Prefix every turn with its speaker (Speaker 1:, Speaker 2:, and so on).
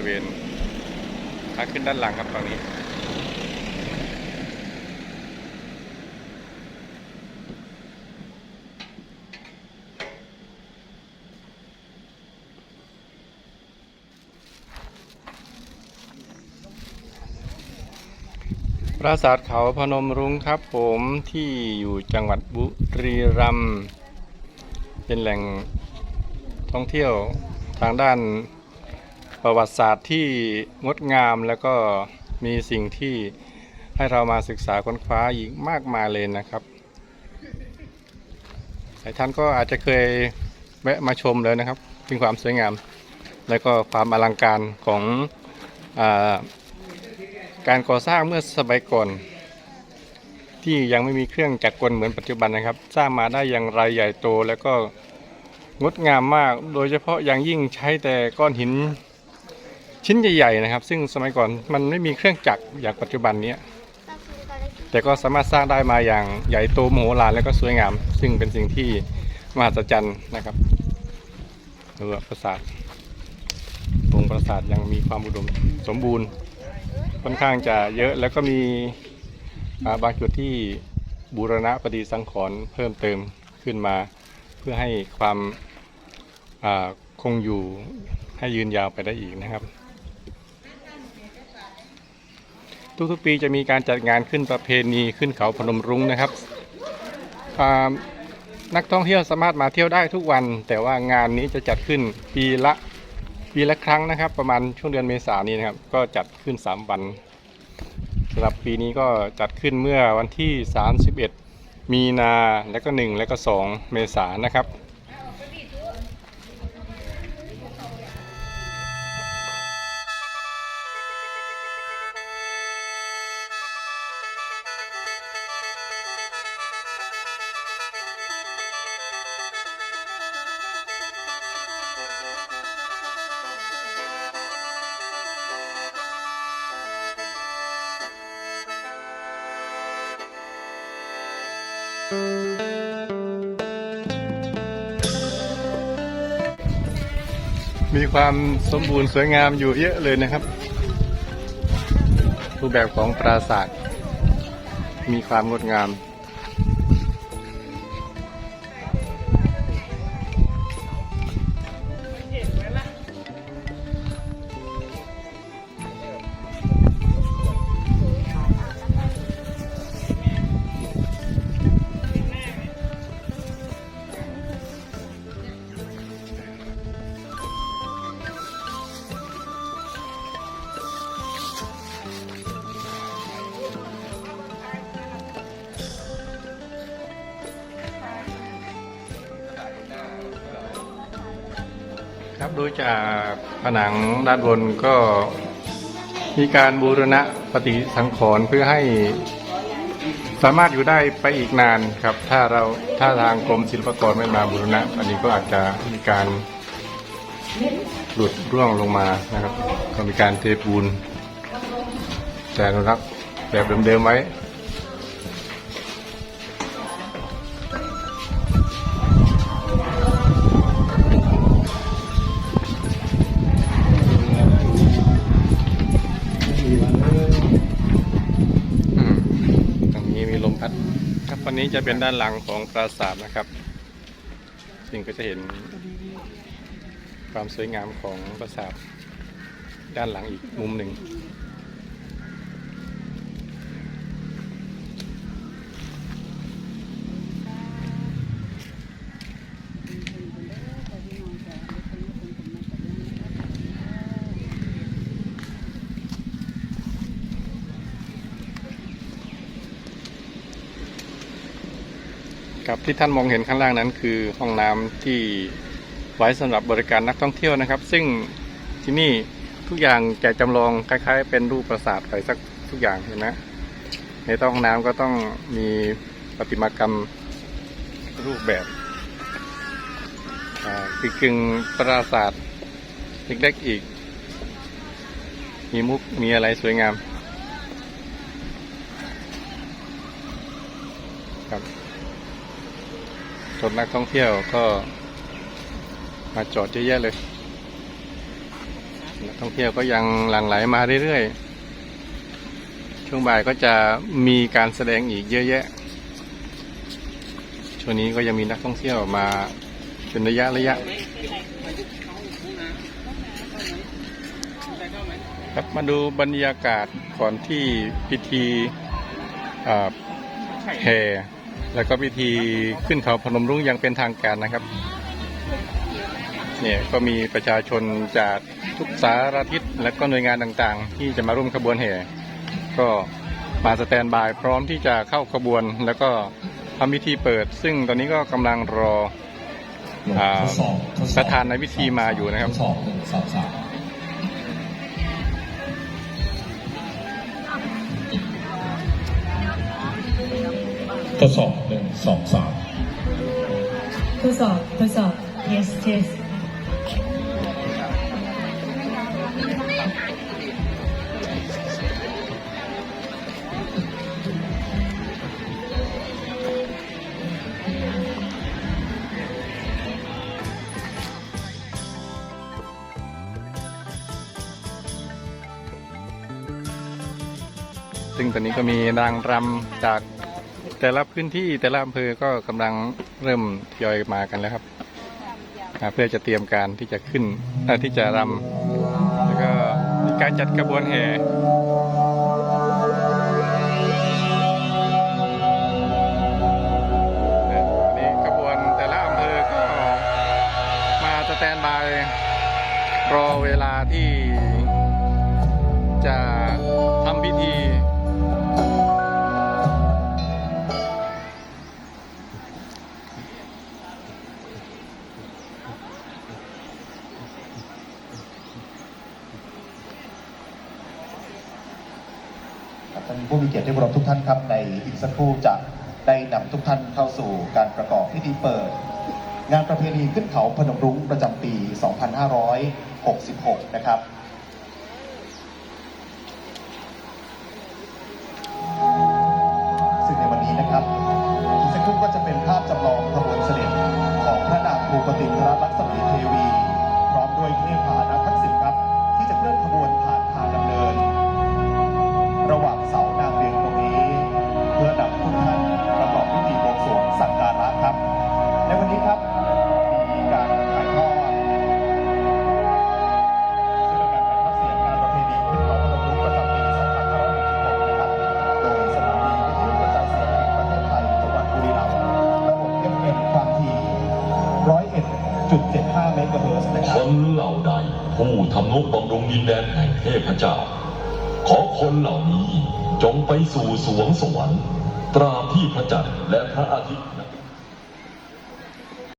Speaker 1: ริเวณขาขึ้นด้านหลังครับตอนนี้ ปราสาทเขาพนมรุ้งครับผมที่อยู่จังหวัดบุรีรัมย์เป็นแหล่งท่องเที่ยวทางด้าน ประวัติศาสตร์ที่งดงามแล้วก็มีสิ่งที่ให้เรามาศึกษาค้นคว้าอีกมากมายเลยนะครับหลายท่านก็อาจจะเคยแวะมาชมเลยนะครับถึงความสวยงาม และก็ความอลังการของอาการก่อสร้างเมื่อสมัยก่อน ที่ยังไม่มีเครื่องจักรกลเหมือนปัจจุบันนะครับ สร้างมาได้อย่างไรใหญ่โตแล้วก็งดงามมาก โดยเฉพาะอย่างยิ่งใช้แต่ก้อนหิน ชิ้นใหญ่ๆนะครับ ซึ่งสมัยก่อนมันไม่มีเครื่องจักรอย่างปัจจุบันเนี้ยแต่ก็สามารถสร้างได้มาอย่างใหญ่โตมโหฬารและก็สวยงาม ซึ่งเป็นสิ่งที่มหัศจรรย์นะครับดูว่าปราสาทองค์ปราสาทยังมีความอุดมสมบูรณ์ ค่อนข้างจะเยอะแล้วก็มีอ่าบางจุดที่บูรณะปฏิสังขรณ์เพิ่มเติมขึ้นมา เพื่อให้ความอ่าคงอยู่ให้ยืนยาวไปได้อีกนะครับ ทุกๆปีจะมีการจัดงานขึ้นประเพณีขึ้นเขาพนมรุ้งนะครับนักท่องเที่ยวสามารถมาเที่ยวได้ทุกวัน แต่ว่างานนี้จะจัดขึ้นปีละปีละครั้งนะครับ ประมาณช่วงเดือนเมษายนนี้นะครับ ก็จัดขึ้น 3 วันสำหรับปีนี้ก็จัดขึ้นเมื่อวันที่ 31 มีนาและก็ 1 และก็ 2 เมษายนนะครับ มีความสมบูรณ์สวยงามอยู่เยอะเลยนะครับ รูปแบบของปราสาทมีความงดงาม ดูจากผนังด้านบนก็มีการบูรณะปฏิสังขรณ์เพื่อให้สามารถอยู่ได้ไปอีกนานครับ ถ้าเราถ้าทางกรมศิลปากรไม่มาบูรณะ อันนี้ก็อาจจะมีการหลุดร่วงลงมานะครับ ก็มีการเทปูนแต่อนุรักษ์แบบเดิมๆไว้ วันนี้จะเป็นด้านหลังของปราสาทนะครับ ซึ่งก็จะเห็นความสวยงามของปราสาทด้านหลังอีกมุมหนึ่ง ครับที่ท่านมองเห็นข้างล่างนั้นคือห้องน้ำที่ไว้สำหรับบริการนักท่องเที่ยวนะครับ ซึ่งที่นี่ทุกอย่างแกะจำลองคล้าย ๆ เป็นรูปปราสาทไปสักทุกอย่างเห็นไหมในห้องน้ำก็ต้องมีประติมากรรมรูปแบบคือกึ่งปราสาทเล็กๆอีก มีมุกมีอะไรสวยงามครับ รถนักท่องเที่ยวก็มาจอดเยอะแยะเลยนะครับท่องเที่ยวก็ยังหลั่งไหลมาเรื่อยๆ ช่วงบ่ายก็จะมีการแสดงอีกเยอะแยะ ช่วงนี้ก็ยังมีนักท่องเที่ยวมาเป็นระยะระยะครับมาดูบรรยากาศก่อนที่พิธีอ่าแห่ แล้วก็พิธีขึ้นเขาพนมรุ้งอยังเป็นทางการนะครับ เนี่ยก็มีประชาชนจากทุกสารทิศและก็หน่วยงานต่างๆ ที่จะมาร่วมขบวนแห่ ก็มาสแตนบายพร้อมที่จะเข้าขบวน แล้วก็ทำพิธีเปิด ซึ่งตอนนี้ก็กำลังรออ่า
Speaker 2: ทดสอบทดส
Speaker 1: ป
Speaker 2: อบ
Speaker 1: ระธานในพิธีมาอยู่นะค
Speaker 2: ท
Speaker 1: รับ
Speaker 2: ทดสอบหนึ่งสองสาม
Speaker 3: ทดสอบทดสอบ yes yes
Speaker 1: ซึ่งตอนนี้ก็มีนางรำจาก แต่ละพื้นที่แต่ละอำเภอก็กำลังเริ่มทยอยมากันแล้วครับอ่าเพื่อจะเตรียมการที่จะขึ้นเอ่อที่จะรำแล้วก็มีการจัดกระบวนแห่นี่ยนี่ขบวนแต่ละอำเภอก็มาสแตนบายรอเวลาที่จะ ท่า
Speaker 4: นผู้มีเกียรติที่เคารพทุกท่านครับ ในอีกสักครู่จะได้นำทุกท่านเข้าสู่การประกอบพิธีเปิด งานประเพณีขึ้นเขาพนมรุ้งประจำปี 2566 นะครับ นวันนี้ครับมีการถ่ายทอดซึ่งเป็นการถ่ายทอดเสียงงานประเพณีขึ้นเขาพนมรุ้งประจำปี 2566นะครับ โดยสถานีวิทยุกระจายเสียงแห่งประเทศไทยจังหวัดบุรีรัมย์ระบบ FM ความถี่101.75เมกะเฮิร์ตซ์นะค
Speaker 5: ครับนเหล่าใดผู้ทำนุบำรุงดินแดนแห่งเทพเจ้า ขอคนเหล่านี้จงไปสู่สวงสวรรค์ ตราบที่พระจันทร์และพระอาทิตย์